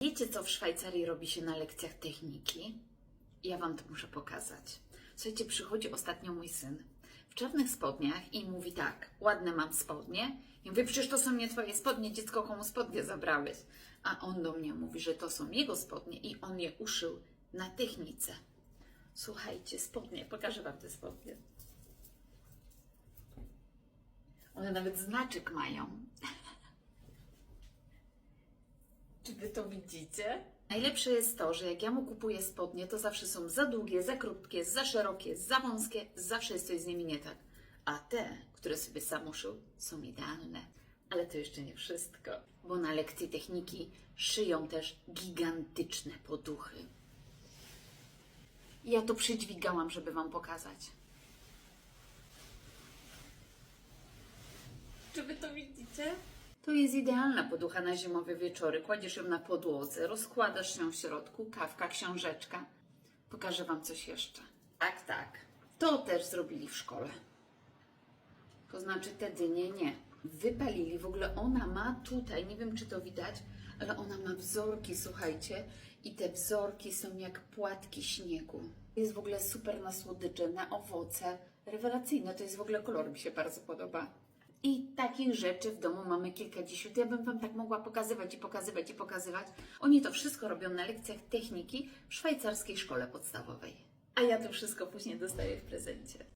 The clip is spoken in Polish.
Wiecie, co w Szwajcarii robi się na lekcjach techniki? Ja Wam to muszę pokazać. Słuchajcie, przychodzi ostatnio mój syn w czarnych spodniach i mówi tak, ładne mam spodnie. I mówię, przecież to są nie Twoje spodnie, dziecko, komu spodnie zabrałeś? A on do mnie mówi, że to są jego spodnie i on je uszył na technice. Słuchajcie, spodnie, pokażę Wam te spodnie. One nawet znaczek mają. Czy wy to widzicie? Najlepsze jest to, że jak ja mu kupuję spodnie, to zawsze są za długie, za krótkie, za szerokie, za wąskie, zawsze jest coś z nimi nie tak. A te, które sobie sam uszył, są idealne. Ale to jeszcze nie wszystko, bo na lekcji techniki szyją też gigantyczne poduchy. Ja to przydźwigałam, żeby Wam pokazać. Czy Wy to widzicie? To jest idealna poducha na zimowe wieczory. Kładziesz ją na podłodze, rozkładasz ją w środku, kawka, książeczka. Pokażę Wam coś jeszcze. Tak, tak. To też zrobili w szkole. To znaczy te dynie nie. Wypalili. W ogóle ona ma tutaj, nie wiem czy to widać, ale ona ma wzorki, słuchajcie. I te wzorki są jak płatki śniegu. Jest w ogóle super na słodycze, na owoce. Rewelacyjne. To jest w ogóle kolor, mi się bardzo podoba. I takich rzeczy w domu mamy kilkadziesiąt. Ja bym Wam tak mogła pokazywać i pokazywać i pokazywać. Oni to wszystko robią na lekcjach techniki w szwajcarskiej szkole podstawowej. A ja to wszystko później dostaję w prezencie.